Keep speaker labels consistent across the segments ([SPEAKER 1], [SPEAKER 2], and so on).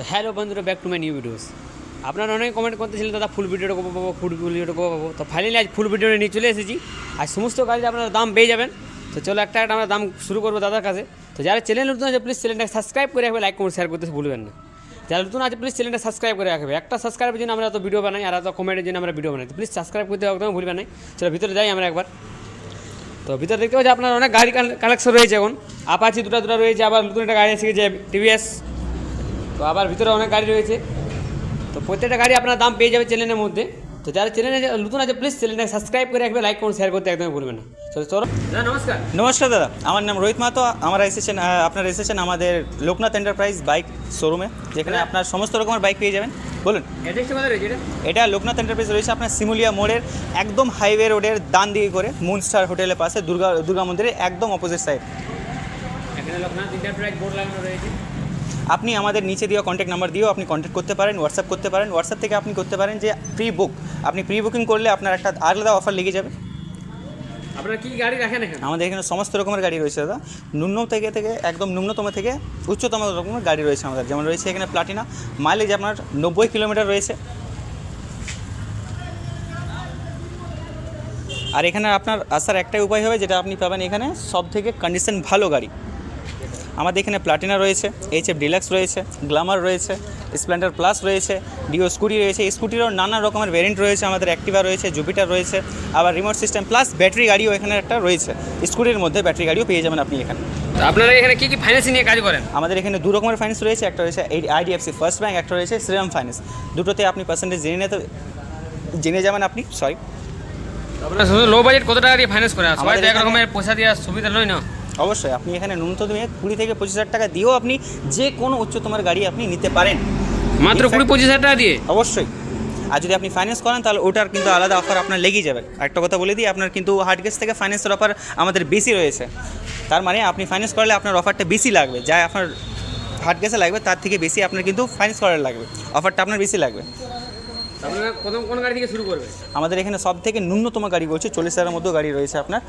[SPEAKER 1] তো হ্যালো বন্ধুরা back to my new videos আপনারা অনেক কমেন্ট করতেছিলেন, দাদা ফুল ভিডিওটা কবে পাবো? ফুল ভিডিওটা কবে পাবো? তো ফাইনালি আজ ফুল ভিডিওটা নিয়ে চলে এসেছি। আর সমস্ত গাড়ির আপনারা দাম পেয়ে যাবেন। তো চলো একটা একটা আমরা দাম শুরু করব দাদার কাছে। তো যারা চ্যানেল নতুন আছে প্লিজ চ্যানেলটাকে সাবস্ক্রাইব করে রাখবে লাইক কমেন্ট শেয়ার করতে ভুলবেন না। যারা নতুন আছে প্লিজ চ্যানেলটা সাবস্ক্রাইব করে রাখবে। একটা সাবস্ক্রাইবের জন্য আমরা এত ভিডিও বানাই, আর এত কমেন্টের জন্য আমরা ভিডিও বানাই। প্লিজ সাবস্ক্রাইব করতে একদম ভুলবেন না। চলো ভিতরে যাই আমরা একবার। তো ভিতরে দেখতে পাচ্ছি আপনার অনেক গাড়ি কালেকশন রয়েছে এখন। আপাচি দুটো দুটো রয়েছে, আবার নতুন একটা গাড়ি আছে যে টিভিএস তো আবার ভিতরে অনেক গাড়ি রয়েছে। তো প্রত্যেকটা গাড়ি আপনার দাম পেয়ে যাবে চ্যানেলের মধ্যে। তো যারা চ্যানেলে নতুন আছে প্লিজ চ্যানেলটাকে সাবস্ক্রাইব করে রাখবে লাইক করুন শেয়ার করতে একদমই ভুলবেন না। চলো। চলো নমস্কার।
[SPEAKER 2] নমস্কার দাদা আমার নাম রোহিত মাহাতো। আমরা এসেছেন আপনারা এসেছেন আমাদের লোকনাথ এন্টারপ্রাইজ বাইক শোরুমে যেখানে আপনার সমস্ত রকমের বাইক পেয়ে যাবেন। বলুন।
[SPEAKER 1] এটা?
[SPEAKER 2] এটা লোকনাথ এন্টারপ্রাইজ রয়েছে আপনার সিমুলিয়া মোড়ের একদম হাইওয়ে রোডের ডান দিকে করে মুনস্টার হোটেলের পাশে দুর্গা দুর্গা মন্দিরের একদম অপোজিট সাইড
[SPEAKER 1] এখানে লোকনাথ ইন্টারপ্রাইজ বোর্ড লাগানো রয়েছে।
[SPEAKER 2] আপনি আমাদের নিচে দেওয়া কন্ট্যাক্ট নাম্বার দিয়েও আপনি কন্ট্যাক্ট করতে পারেন হোয়াটসঅ্যাপ করতে পারেন। হোয়াটসঅ্যাপ থেকে আপনি করতে পারেন যে প্রি বুক আপনি প্রি বুকিং করলে আপনার একটা আলাদা অফার লেগে যাবে।
[SPEAKER 1] আপনারা কি গাড়ি রাখেন এখানে?
[SPEAKER 2] আমাদের এখানে সমস্ত রকমের গাড়ি রয়েছে দাদা। ন্যূনতম থেকে থেকে একদম ন্যূনতম থেকে উচ্চতম রকমের গাড়ি রয়েছে আমাদের। যেমন রয়েছে এখানে প্লাটিনা মাইলেজ আপনার নব্বই কিলোমিটার রয়েছে। আর এখানে আপনার আসার একটাই উপায় হবে যেটা আপনি পাবেন এখানে সব থেকে কন্ডিশন ভালো গাড়ি। আমাদের এখানে প্লাটিনা রয়েছে এইচ এফ ডিলাক্স রয়েছে গ্লামার রয়েছে স্প্লেন্ডার প্লাস রয়েছে ডিও স্কুটি রয়েছে এই স্কুটিরও নানা রকমের ভ্যারিয়েন্ট রয়েছে আমাদের অ্যাক্টিভা রয়েছে জুপিটার রয়েছে আবার রিমোট সিস্টেম প্লাস ব্যাটারি গাড়িও এখানে একটা রয়েছে। স্কুটির মধ্যে ব্যাটারি গাড়িও পেয়ে যাবেন আপনি এখানে।
[SPEAKER 1] আপনারা এখানে কি কি ফাইন্যান্স নিয়ে কাজ করেন?
[SPEAKER 2] আমাদের এখানে দু রকমের ফাইন্যান্স রয়েছে একটা রয়েছে আইডিএফসি ফার্স্ট ব্যাংক একটা রয়েছে শ্রীরাম ফাইন্যান্স দুটোতে আপনি পার্সেন্টেজ জেনে নিতে জেনে যাবেন আপনি সরি
[SPEAKER 1] লো বাজেট কত টাকা দিয়ে ফাইন্যান্স করে সবাই এক রকমের পয়সা দেওয়ার সুবিধা নয় না
[SPEAKER 2] অবশ্যই আপনি এখানে ন্যূনতম কুড়ি থেকে পঁচিশ হাজার টাকা দিয়েও আপনি যে কোনো উচ্চতমার গাড়ি আপনি নিতে পারেন।
[SPEAKER 1] মাত্র কুড়ি পঁচিশ হাজার টাকা দিয়ে?
[SPEAKER 2] অবশ্যই। আর যদি আপনি ফাইন্যান্স করেন তাহলে ওটার কিন্তু আলাদা অফার আপনার লেগেই যাবে। একটা কথা বলে দিই আপনার কিন্তু হার্ড গ্যাস থেকে ফাইন্যান্সের অফার আমাদের বেশি রয়েছে। তার মানে আপনি ফাইন্যান্স করলে আপনার অফারটা বেশি লাগবে। যা আপনার হার্ড গ্যাসে লাগবে তার থেকে বেশি আপনার কিন্তু ফাইন্যান্স করার লাগবে। অফারটা আপনার বেশি লাগবে।
[SPEAKER 1] আপনারা প্রথম কোন গাড়ি থেকে শুরু করবে?
[SPEAKER 2] আমাদের এখানে সব থেকে ন্যূনতম গাড়ি বলছে চল্লিশ হাজারের মধ্যেও গাড়ি রয়েছে আপনার।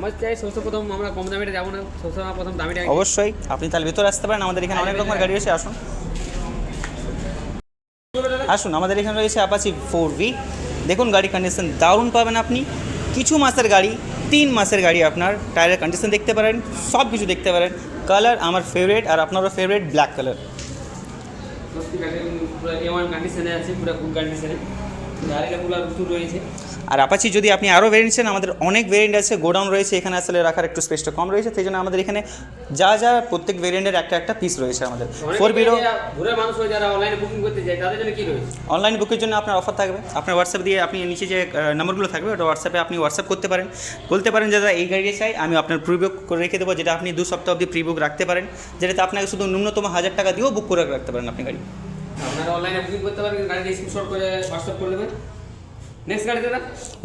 [SPEAKER 1] আমার চাই সবসময় প্রথম আমরা কম দামিটা যাব না সবসময় প্রথম দামিটা
[SPEAKER 2] অবশ্যই আপনি তাহলে ভেতরে আসতে পারেন আমাদের এখানে অনেক রকমের গাড়ি রয়েছে আসুন। আসুন আমাদের এখানে রয়েছে আপাচি ফোর ভি দেখুন গাড়ি কন্ডিশন দারুণ পাবেন আপনি। কিছু মাসের গাড়ি তিন মাসের গাড়ি আপনার টায়ারের কন্ডিশন দেখতে পারেন সব কিছু দেখতে পারেন। কালার আমার ফেভারিট আর আপনারও ফেভারিট ব্ল্যাক কালার
[SPEAKER 1] কন্ডিশনে আছে পুরো গুড কন্ডিশনে গাড়িটা পুরো রয়েছে।
[SPEAKER 2] আর আপাচি যদি আপনি আরও ভেরিয়েন্ট চান আমাদের অনেক ভেরিয়েন্ট আছে গোডাউন রয়েছে এখানে আসলে রাখার একটু স্পেসটা কম রয়েছে সেই জন্য আমাদের এখানে যা যা প্রত্যেক ভেরিয়েন্টের একটা একটা পিস রয়েছে আমাদের। ফোর বিরো
[SPEAKER 1] অনলাইনে
[SPEAKER 2] বুকের জন্য আপনার অফার থাকবে। আপনার হোয়াটসঅ্যাপ দিয়ে আপনি নিচে যে নম্বরগুলো থাকবে ওটা হোয়াটসঅ্যাপে আপনি হোয়াটসঅ্যাপ করতে পারেন। বলতে পারেন যে দাদা এই গাড়ি চাই আমি আপনার প্রি বুক করে রেখে দেবো যেটা আপনি দু সপ্তাহ অবধি প্রি বুক রাখতে পারেন। যেটাতে আপনাকে শুধু ন্যূনতম হাজার টাকা দিয়েও বুক করে রাখতে পারেন আপনি গাড়ি।
[SPEAKER 1] আপনারা অনলাইনে বুকিং করতে পারেন স্ক্রিনশট করে হোয়াটসঅ্যাপ করে দেবেন নেক্সট গাড়ি দাদা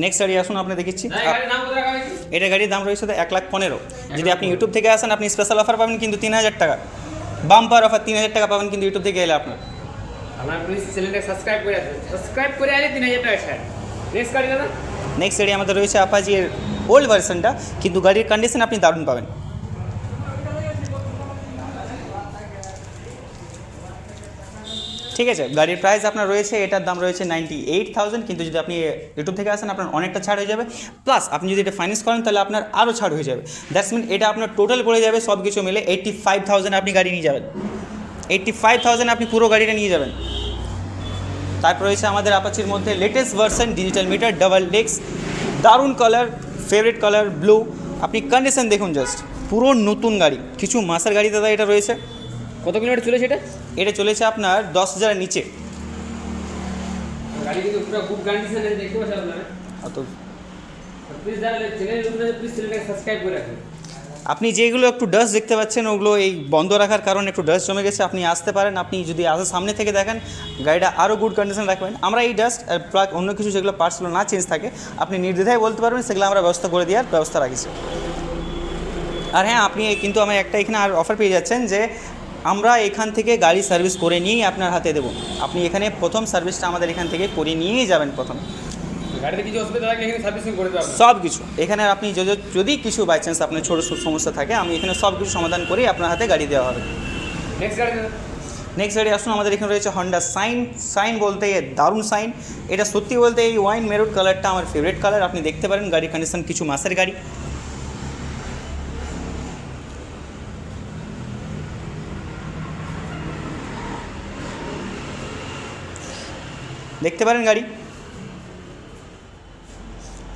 [SPEAKER 2] নেক্সট গাড়ি আসুন আপনি
[SPEAKER 1] রাখা হয়েছে?
[SPEAKER 2] এটা গাড়ির দাম রয়েছে এক লাখ পনেরো। যদি আপনি ইউটিউব থেকে আসেন আপনি স্পেশাল অফার পাবেন কিন্তু তিন হাজার টাকা। বাম্পার অফার তিন হাজার টাকা পাবেন কিন্তু ইউটিউব থেকে এলে আপনার।
[SPEAKER 1] আপনার প্লিজ চ্যানেলটা সাবস্ক্রাইব করে আসবেন সাবস্ক্রাইব করে আসলে তিন হাজার টাকা ছাড় নেক্সট গাড়ি দাদা
[SPEAKER 2] নেক্সট গাড়ি আমাদের রয়েছে আপাজির ওল্ড ভার্সনটা কিন্তু গাড়ির কন্ডিশন আপনি দারুণ পাবেন। ঠিক আছে, গাড়ির প্রাইস আপনার রয়েছে, এটার দাম রয়েছে নাইনটি এইট থাউজেন্ড কিন্তু যদি আপনি ইউটিউব থেকে আসেন, আপনার অনেকটা ছাড় হয়ে যাবে। প্লাস আপনি যদি এটা ফাইন্যান্স করেন, তাহলে আপনার আরও ছাড় হয়ে যাবে। দ্যাটস মিন এটা আপনার টোটাল পড়ে যাবে সব কিছু মিলে এইটটি ফাইভ থাউজেন্ড আপনি গাড়ি নিয়ে যাবেন। এইটটি ফাইভ থাউজেন্ড আপনি পুরো গাড়িটা নিয়ে যাবেন। তারপর রয়েছে আমাদের আপাচির মধ্যে latest version digital meter double ডেক্স দারুণ কালার ফেভারিট কালার ব্লু আপনি কন্ডিশন দেখুন জাস্ট পুরো নতুন গাড়ি। কিছু মাসের গাড়ি দাদা, এটা রয়েছে।
[SPEAKER 1] কত কিলোমিটার চলেছে এটা?
[SPEAKER 2] এটা চলেছে আপনার দশ হাজারের নিচে।
[SPEAKER 1] গাড়ি কিন্তু পুরো গুড কন্ডিশনে দেখতে পাচ্ছেন আপনারা।
[SPEAKER 2] অত
[SPEAKER 1] প্লিজ যারা চ্যানেল প্লিজ চ্যানেলটাকে সাবস্ক্রাইব করে রাখবেন
[SPEAKER 2] আপনি যেগুলো একটু ডাস্ট দেখতে পাচ্ছেন ওগুলো এই বন্ধ রাখার কারণে একটু ডাস্ট জমে গেছে আপনি আসতে পারেন। আপনি যদি আসে সামনে থেকে দেখেন গাড়িটা আরও গুড কন্ডিশন রাখবেন। আমরা এই ডাস্ট প্লাগ অন্য কিছু যেগুলো পার্টসগুলো না চেঞ্জ থাকে আপনি নির্দ্বিধায় বলতে পারবেন সেগুলো আমরা ব্যবস্থা করে দেওয়ার ব্যবস্থা রাখিছি। আর হ্যাঁ আপনি কিন্তু আমার একটা এখানে আর অফার পেয়ে যাচ্ছেন যে আমরা এখান থেকে গাড়ি সার্ভিস করে নিয়েই আপনার হাতে দেবো। আপনি এখানে প্রথম সার্ভিসটা আমাদের এখান থেকে করে নিয়েই যাবেন প্রথম।
[SPEAKER 1] করে
[SPEAKER 2] সব কিছু। এখানে আপনি যদি- যদি কিছু বাই চান্স আপনার ছোটো সমস্যা থাকে আমি এখানে সব কিছু সমাধান করেই আপনার হাতে গাড়ি দেওয়া হবে।
[SPEAKER 1] নেক্সট গাড়ি
[SPEAKER 2] নেক্সট গাড়ি আসুন আমাদের এখানে রয়েছে হন্ডা সাইন সাইন বলতে দারুণ সাইন এটা সত্যি বলতে এই ওয়াইন মেরুট কালারটা আমার ফেভারিট কালার আপনি দেখতে পারেন গাড়ির কন্ডিশন কিছু মাসের গাড়ি। দেখতে পারেন গাড়ি।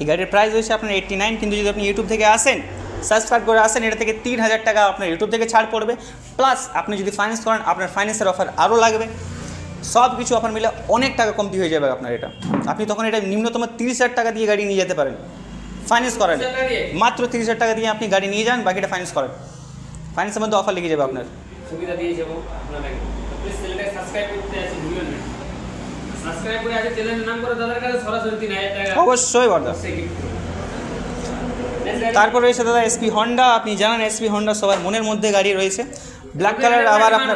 [SPEAKER 2] এই গাড়ির প্রাইস হয়েছে আপনার এইট্টি নাইন কিন্তু যদি আপনি ইউটিউব থেকে আসেন সাবস্ক্রাইব করে আসেন এটা থেকে তিন হাজার টাকা আপনার ইউটিউব থেকে ছাড় পড়বে। প্লাস আপনি যদি ফাইন্যান্স করেন আপনার ফাইন্যান্সের অফার আরও লাগবে। সব কিছু অফার মিলে অনেক টাকা কমতি হয়ে যাবে আপনার এটা। আপনি তখন এটা নিম্নতম তিরিশ হাজার টাকা দিয়ে গাড়ি নিয়ে যেতে পারেন। ফাইন্যান্স করেন মাত্র তিরিশ হাজার টাকা দিয়ে আপনি গাড়ি নিয়ে যান বাকিটা ফাইন্যান্স করেন ফাইন্যান্সের মধ্যে অফার লেগে যাবে আপনার।
[SPEAKER 1] সুবিধা দিয়েছে সাবস্ক্রাইব করতে আছে না। সাবস্ক্রাইব করে চ্যানেলের নাম করে দাদার কাছে সরাসরি টাকা।
[SPEAKER 2] অবশ্যই
[SPEAKER 1] গাড়ি।
[SPEAKER 2] তারপর রয়েছে দাদা এসপি হন্ডা আপনি জানেন এসপি হন্ডা সবার মনের মধ্যে গাড়ি রয়েছে। ব্ল্যাক কালার আবার আপনার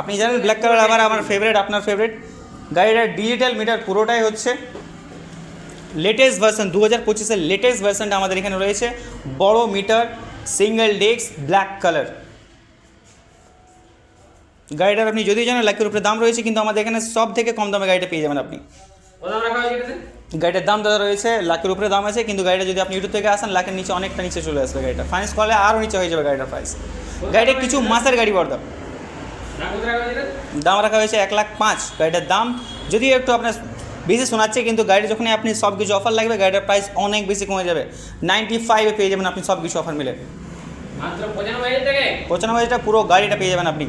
[SPEAKER 2] আপনি জানেন ব্ল্যাক কালার আবার আমার ফেভারিট আপনার ফেভারিট গাড়িটার ডিজিটাল মিটার পুরোটাই হচ্ছে লেটেস্ট ভার্সন দু হাজার পঁচিশের লেটেস্ট ভার্সনটা আমাদের এখানে রয়েছে। বড় meter single disc black colour গাড়িটার আপনি যদিও জানেন লাখের উপরে দাম রয়েছে কিন্তু আমাদের এখানে সব থেকে কম দামে গাড়িটা পেয়ে যাবেন আপনি। গাড়িটার দাম দাদা রয়েছে লাখের উপরে দাম আছে কিন্তু গাড়িটা যদি আপনি ইউটিউব থেকে আসেন লাখের নিচে অনেকটা নিচে চলে আসবে গাড়িটা। ফাইন্যান্স করলে আরও নিচে হয়ে যাবে গাড়িটার প্রাইস গাড়িটা কিছু মাসের গাড়ি বড় দাম
[SPEAKER 1] দাম রাখা হয়েছে
[SPEAKER 2] এক লাখ পাঁচ। গাড়িটার দাম যদিও একটু আপনার বেশি শোনাচ্ছে কিন্তু গাড়ি যখন আপনি সব কিছু অফার লাগবে গাড়িটার প্রাইস অনেক বেশি কমে যাবে। নাইনটি ফাইভে পেয়ে যাবেন আপনি সব কিছু অফার মিলে
[SPEAKER 1] পঁচানব্বই হাজার
[SPEAKER 2] পুরো গাড়িটা পেয়ে যাবেন আপনি।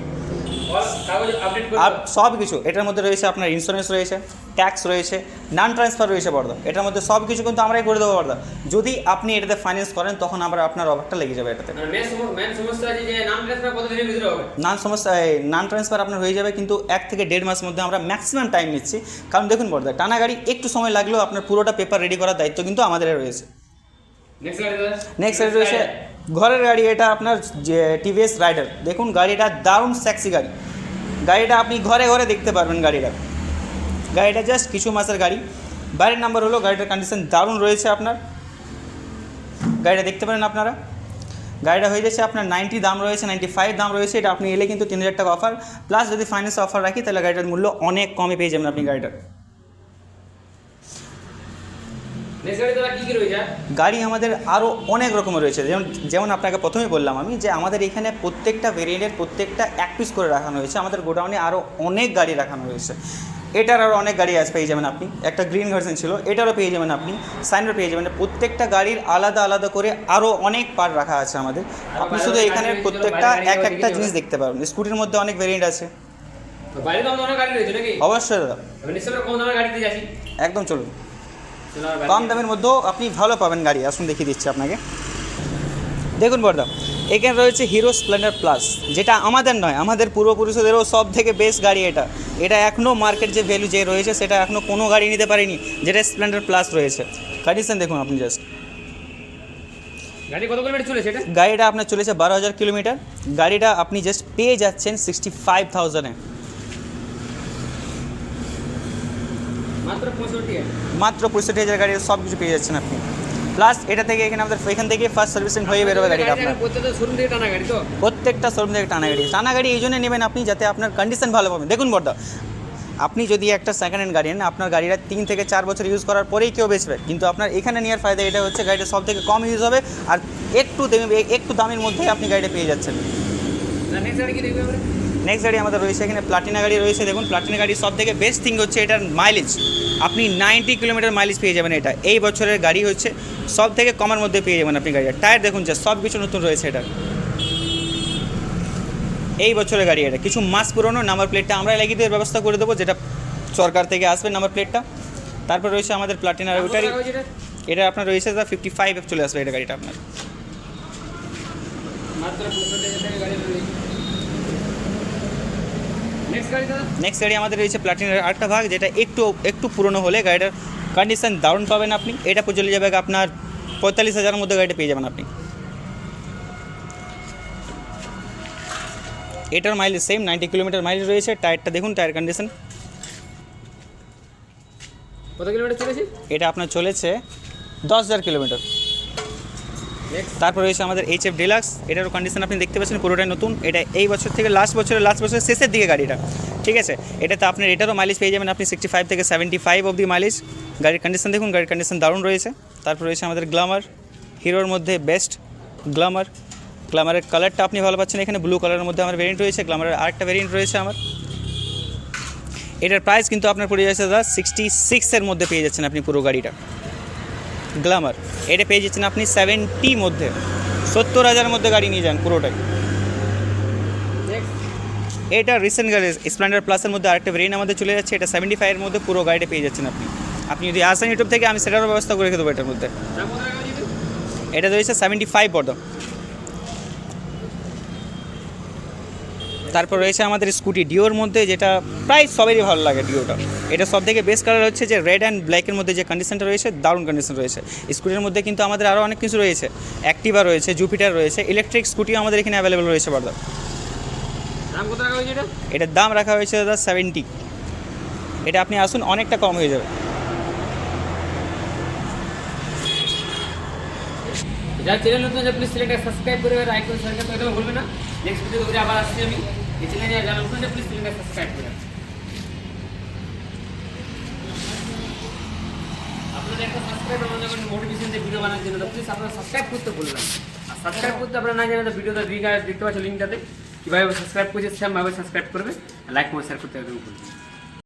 [SPEAKER 2] সব কিছু এটার মধ্যে রয়েছে আপনার ইন্স্যুরেন্স রয়েছে ট্যাক্স রয়েছে নান ট্রান্সফার রয়েছে বর্দা এটার মধ্যে সব কিছু কিন্তু আমরাই করে দেবো বর্দা যদি আপনি এটাতে ফাইন্যান্স করেন তখন আমরা আপনার অভাবটা লেগে যাবে এটাতে।
[SPEAKER 1] সম- main সমস্যা
[SPEAKER 2] নান সমস্যা নান ট্রান্সফার আপনার হয়ে যাবে কিন্তু এক থেকে দেড় মাসের মধ্যে আমরা ম্যাক্সিমাম টাইম নিচ্ছি। কারণ দেখুন বর্দা টানা গাড়ি একটু সময় লাগলেও আপনার পুরোটা পেপার রেডি করার দায়িত্ব কিন্তু আমাদের রয়েছে।
[SPEAKER 1] নেক্সট
[SPEAKER 2] নেক্সট গাড়ি রয়েছে ঘরের গাড়ি এটা আপনার যে টিভিএস রাইডার দেখুন, গাড়িটা দারুণ স্যাক্সি গাড়ি। গাড়িটা আপনি ঘরে ঘরে দেখতে পারবেন গাড়িটা। গাড়িটা জাস্ট কিছু মাসের গাড়ি। বাইরের নাম্বার হলো, গাড়িটার কন্ডিশন দারুণ রয়েছে আপনার। গাড়িটা দেখতে পারেন আপনারা। গাড়িটা হয়ে যাচ্ছে আপনার নাইনটি দাম রয়েছে নাইনটি ফাইভ দাম রয়েছে। এটা আপনি এলে কিন্তু তিন হাজার টাকা অফার প্লাস যদি ফাইন্যান্স অফার রাখি, তাহলে গাড়িটার মূল্য অনেক কমে পেয়ে যাবেন আপনি গাড়িটার
[SPEAKER 1] নেক্সট গাড়ি
[SPEAKER 2] আমাদের আরও অনেক রকমের রয়েছে। যেমন যেমন আপনাকে প্রথমেই বললাম আমি যে আমাদের এখানে প্রত্যেকটা ভেরিয়েন্টের প্রত্যেকটা এক পিস করে রাখানো হয়েছে। আমাদের গোডাউনে আরও অনেক গাড়ি রাখানো হয়েছে। এটার আরও অনেক গাড়ি আজ পেয়ে যাবেন আপনি। একটা গ্রিন ভার্সন ছিল এটারও পেয়ে যাবেন আপনি। সাইনের পেয়ে যাবেন। প্রত্যেকটা গাড়ির আলাদা আলাদা করে আরও অনেক পার্ট রাখা আছে আমাদের। আপনি শুধু এখানের প্রত্যেকটা এক একটা জিনিস দেখতে পারবেন। স্কুটির মধ্যে অনেক ভেরিয়েন্ট আছে। অবশ্যই দাদা। একদম চলুন। কম দামের মধ্যেও আপনি ভালো পাবেন গাড়ি। আসুন দেখিয়ে দিচ্ছি আপনাকে। দেখুন বর্দা এখানে রয়েছে হিরো স্প্লেন্ডার প্লাস যেটা আমাদের নয় আমাদের পূর্বপুরুষদেরও সব থেকে বেস্ট গাড়ি এটা। এটা এখনও মার্কেট যে ভ্যালু যে রয়েছে সেটা এখনও কোনো গাড়ি নিতে পারেনি যেটা স্প্লেন্ডার প্লাস রয়েছে। কন্ডিশন দেখুন আপনি জাস্ট
[SPEAKER 1] গাড়ি কত কিলোমিটার চলেছে এটা?
[SPEAKER 2] গাড়িটা আপনার চলেছে বারো হাজার কিলোমিটার। গাড়িটা আপনি জাস্ট পেয়ে যাচ্ছেন সিক্সটি ফাইভ থাউজেন্ডে
[SPEAKER 1] মাত্র পঁয়ষট্টি হাজার।
[SPEAKER 2] গাড়ি সব কিছু পেয়ে যাচ্ছেন আপনি। প্লাস এটা থেকে এখানে আমাদের এখান থেকে ফার্স্ট সার্ভিসিং হয়ে বেরোবে গাড়িটা আপনার।
[SPEAKER 1] প্রত্যেকটা শোরুম থেকে টানা গাড়ি।
[SPEAKER 2] টানা গাড়ি এই জন্য নেবেন আপনি যাতে আপনার কন্ডিশন ভালো পাবেন। দেখুন বর্দা আপনি যদি একটা সেকেন্ড হ্যান্ড গাড়ি নেন আপনার গাড়িটা তিন থেকে চার বছর ইউজ করার পরেই কেউ বেচবে। কিন্তু আপনার এখানে নেওয়ার ফায়দা এটা হচ্ছে গাড়িটা সব থেকে কম ইউজ হবে আর একটু একটু দামের মধ্যেই আপনি গাড়িটা পেয়ে যাচ্ছেন।
[SPEAKER 1] নেক্সট গাড়ি
[SPEAKER 2] আমাদের রয়েছে এখানে প্লাটিনা গাড়ি রয়েছে। দেখুন প্লাটিনা গাড়ি সব থেকে বেস্ট থিং হচ্ছে এটার মাইলেজ আপনি নাইনটি কিলোমিটার মাইলেজ পেয়ে যাবেন এটা। এই বছরের গাড়ি হচ্ছে সব থেকে কমের মধ্যে পেয়ে যাবেন আপনি গাড়িটা। টায়ার দেখুন যে সব কিছু নতুন রয়েছে এটা এই বছরের গাড়ি এটা। কিছু মাস পুরনো নাম্বার প্লেটটা আমরা লাগিয়ে দেওয়ার ব্যবস্থা করে দেবো যেটা সরকার থেকে আসবে নাম্বার প্লেটটা তারপর রয়েছে আমাদের প্লাটিনার
[SPEAKER 1] হয়েছে এটা?
[SPEAKER 2] আপনার রয়েছে দা ফিফটি ফাইভ চলে আসবে এটা গাড়িটা আপনার।
[SPEAKER 1] মাত্র পঁয়ষট্টি হাজার টাকা গাড়ি রয়েছে নেক্সট গাড়ি
[SPEAKER 2] আমাদের রয়েছে প্লাটিনার আরেকটা ভাগ যেটা একটু একটু পুরনো হলে গাড়িটার কন্ডিশন দারুণ পাবেন আপনি। এটা চলে যাবে আপনার পঁয়তাল্লিশ হাজারের মধ্যে গাড়িটা পেয়ে যাবেন আপনি। এটার mileage same ninety kilometre mileage রয়েছে। টায়ারটা দেখুন টায়ার কন্ডিশন
[SPEAKER 1] কত কিলোমিটার চলেছে?
[SPEAKER 2] এটা আপনার চলেছে দশ হাজার কিলোমিটার তারপর রয়েছে আমাদের এইচ এফ ডিলাক্স এটারও কন্ডিশন আপনি দেখতে পাচ্ছেন, পুরোটাই নতুন। এটা এই বছর থেকে লাস্ট বছরের লাস্ট বছরের শেষের দিকে গাড়িটা, ঠিক আছে? এটাতে আপনার, এটারও মাইলেজ পেয়ে যাবেন আপনি সিক্সটি ফাইভ থেকে সেভেন্টি ফাইভ অবধি মাইলেজ গাড়ির কন্ডিশন দেখুন, গাড়ির কন্ডিশন দারুণ রয়েছে। তারপর রয়েছে আমাদের গ্লামার হিরোর মধ্যে বেস্ট গ্লামার গ্লামারের কালারটা আপনি ভালো পাচ্ছেন, এখানে ব্লু কালারের মধ্যে আমার ভেরিয়েন্ট রয়েছে গ্লামারের আরেকটা ভেরিয়েন্ট রয়েছে আমার। এটার প্রাইস কিন্তু আপনার পড়ে যাচ্ছে দাদা সিক্সটি সিক্সের মধ্যে পেয়ে যাচ্ছেন আপনি পুরো গাড়িটা। গ্লামার। এটা পেয়ে যাচ্ছেন আপনি সেভেন্টি মধ্যে। সত্তর হাজার মধ্যে গাড়ি নিয়ে যান পুরোটাই। এটা রিসেন্ট গাড়ি স্প্লেন্ডার প্লাসের মধ্যে আরেকটা ভেরিয়েন্ট আমাদের চলে যাচ্ছে, এটা সেভেন্টি ফাইভের মধ্যে পুরো গাড়িটা পেয়ে যাচ্ছেন আপনি। আপনি যদি আসেন ইউটিউব থেকে আমি সেটারও ব্যবস্থা করে রেখে দেবো এটার মধ্যে। এটা রয়েছে সেভেন্টি ফাইভ বর্ধ তারপর রয়েছে আমাদের স্কুটি ডিওর মধ্যে যেটা প্রায় সবেরই ভালো লাগে ডিওটা। এটা সব থেকে বেস্ট কালার হচ্ছে যে রেড অ্যান্ড ব্ল্যাকের মধ্যে যে কন্ডিশনটা রয়েছে দারুণ কন্ডিশন রয়েছে। স্কুটির মধ্যে কিন্তু আমাদের আরও অনেক কিছু রয়েছে। অ্যাক্টিভা রয়েছে জুপিটার রয়েছে ইলেকট্রিক স্কুটিও আমাদের এখানে অ্যাভেলেবল রয়েছে
[SPEAKER 1] এটা?
[SPEAKER 2] এটার দাম রাখা হয়েছে দাদা সেভেন্টি এটা আপনি আসুন অনেকটা কম হয়ে যাবে।
[SPEAKER 1] যারা চ্যানেল নতুন আছে প্লিজ চ্যানেলটা সাবস্ক্রাইব করে লাইক করে শেয়ার করতে একদম ভুলবেন না। নেক্সট ভিডিও করে আবার আসছি আমি। এই চ্যানেলে যারা নতুন আছে প্লিজ চ্যানেলটা সাবস্ক্রাইব করে। আপনাদের একটা সাবস্ক্রাইব আমাদের মোটিভেশন দিয়ে ভিডিও বানানোর জন্য প্লিজ আপনারা সাবস্ক্রাইব করতে ভুলবেন না। আর সাবস্ক্রাইব করতে আপনারা না জানেন ভিডিওটা লিঙ্ক দেখতে পাচ্ছেন লিঙ্কটাতে কীভাবে সাবস্ক্রাইব করছে সেমভাবে সাবস্ক্রাইব করবে। লাইক করে শেয়ার করতে একদম ভুলবেন।